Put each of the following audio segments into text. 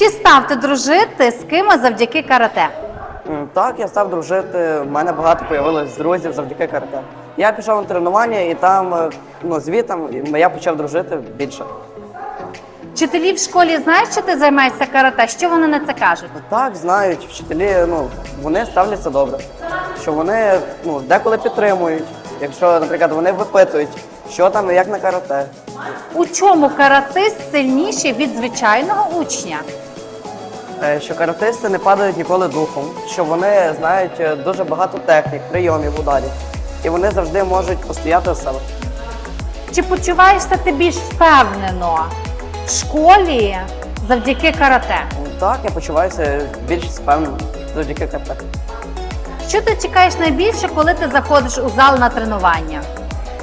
Чи став ти дружити з кимось завдяки карате? М, Так, я став дружити. У мене багато появилось друзів завдяки карате. Я пішов на тренування і там, е, ну, звітом я почав дружити більше. Вчителі в школі знають, що ти займаєшся карате? Що вони на це кажуть? Так, знають, вчителі, ну, вони ставляться добре. Що вони ну, деколи підтримують. Якщо, наприклад, вони випитують, що там і як на карате. У чому каратист сильніший від звичайного учня? Е, Що каратисти не падають ніколи духом, що вони знають е, дуже багато технік, прийомів, ударів. І вони завжди можуть постояти в себе. Чи почуваєшся ти більш впевнено в школі завдяки карате? Так, я почуваюся більш впевнено завдяки карате. Що ти чекаєш найбільше, коли ти заходиш у зал на тренування?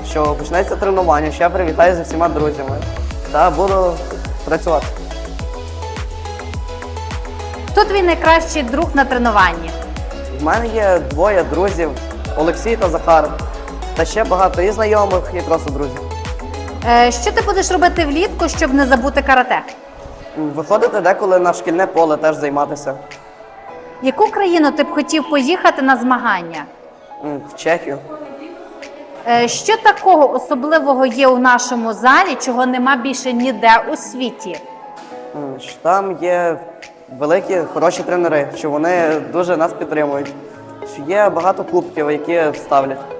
Що почнеться тренування, що я привітаю зі всіма друзями та буду працювати. Хто твій найкращий друг на тренуванні? В мене є двоє друзів Олексій та Захар. Та ще багато і знайомих, і просто друзів. Е, що ти будеш робити влітку, щоб не забути карате? Виходити деколи на шкільне поле теж займатися. Яку країну ти б хотів поїхати на змагання? В Чехію. Е, що такого особливого є у нашому залі, чого нема більше ніде у світі? Що Там є великі, хороші тренери, що вони дуже нас підтримують. Що є багато кубків, які ставлять.